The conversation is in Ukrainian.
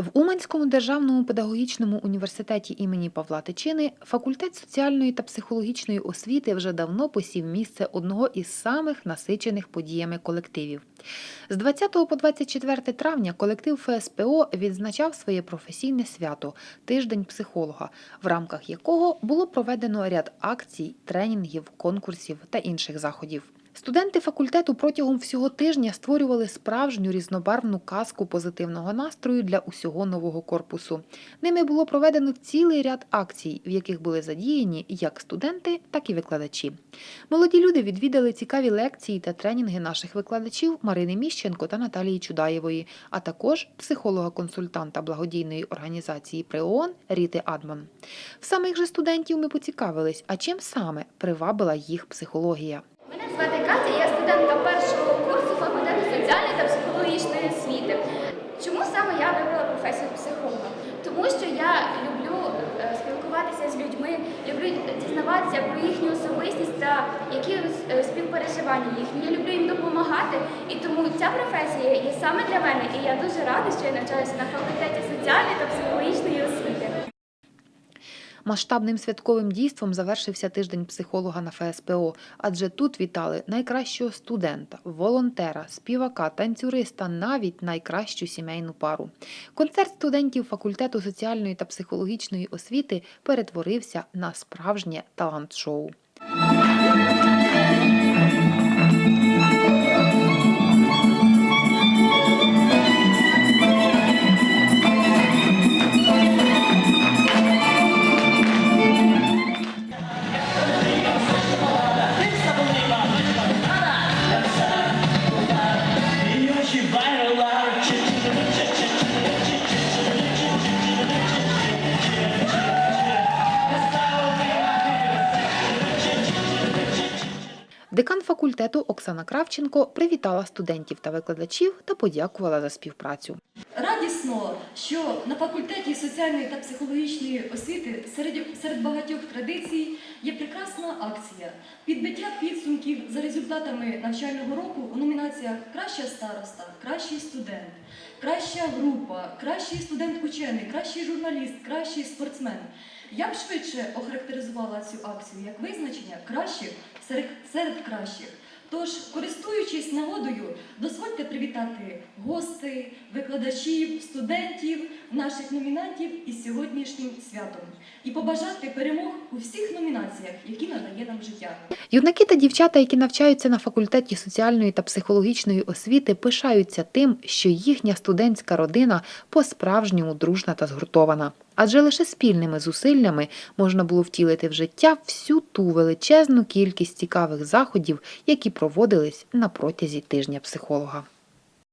В Уманському державному педагогічному університеті імені Павла Тичини факультет соціальної та психологічної освіти вже давно посів місце одного із самих насичених подіями колективів. З 20 по 24 травня колектив ФСПО відзначав своє професійне свято Тиждень психолога, в рамках якого було проведено ряд акцій, тренінгів, конкурсів та інших заходів. Студенти факультету протягом всього тижня створювали справжню різнобарвну казку позитивного настрою для усього нового корпусу. Ними було проведено цілий ряд акцій, в яких були задіяні як студенти, так і викладачі. Молоді люди відвідали цікаві лекції та тренінги наших викладачів Марини Міщенко та Наталії Чудаєвої, а також психолога-консультанта благодійної організації при ООН Ріти Адман. В самих же студентів ми поцікавились, а чим саме привабила їх психологія. Мене звати Катя, я студентка першого курсу факультету соціальної та психологічної освіти. Чому саме я вибрала професію психолога? Тому що я люблю е, спілкуватися з людьми, люблю дізнаватися про їхню особистість та які е, співпереживання їхні. Я люблю їм допомагати, і тому ця професія є саме для мене. І я дуже рада, що я навчаюся на факультеті соціальної та психологічної. Масштабним святковим дійством завершився тиждень психолога на ФСПО, адже тут вітали найкращого студента, волонтера, співака, танцюриста, навіть найкращу сімейну пару. Концерт студентів факультету соціальної та психологічної освіти перетворився на справжнє талант-шоу. Декан факультету Оксана Кравченко привітала студентів та викладачів та подякувала за співпрацю. Радісно, що на факультеті соціальної та психологічної освіти серед, серед багатьох традицій є прекрасна акція підбиття підсумків за результатами навчального року у номінаціях Краща староста, кращий студент, краща група, кращий студент учений, кращий журналіст, кращий спортсмен. Я б швидше охарактеризувала цю акцію як визначення кращих серед, серед кращих. Тож, користуючись нагодою, дозвольте привітати гостей, викладачів, студентів, наших номінантів із сьогоднішнім святом і побажати перемог у всіх номінаціях, які надає нам життя. Юнаки та дівчата, які навчаються на факультеті соціальної та психологічної освіти, пишаються тим, що їхня студентська родина по-справжньому дружна та згуртована. Адже лише спільними зусиллями можна було втілити в життя всю ту величезну кількість цікавих заходів, які проводились на протязі тижня психолога.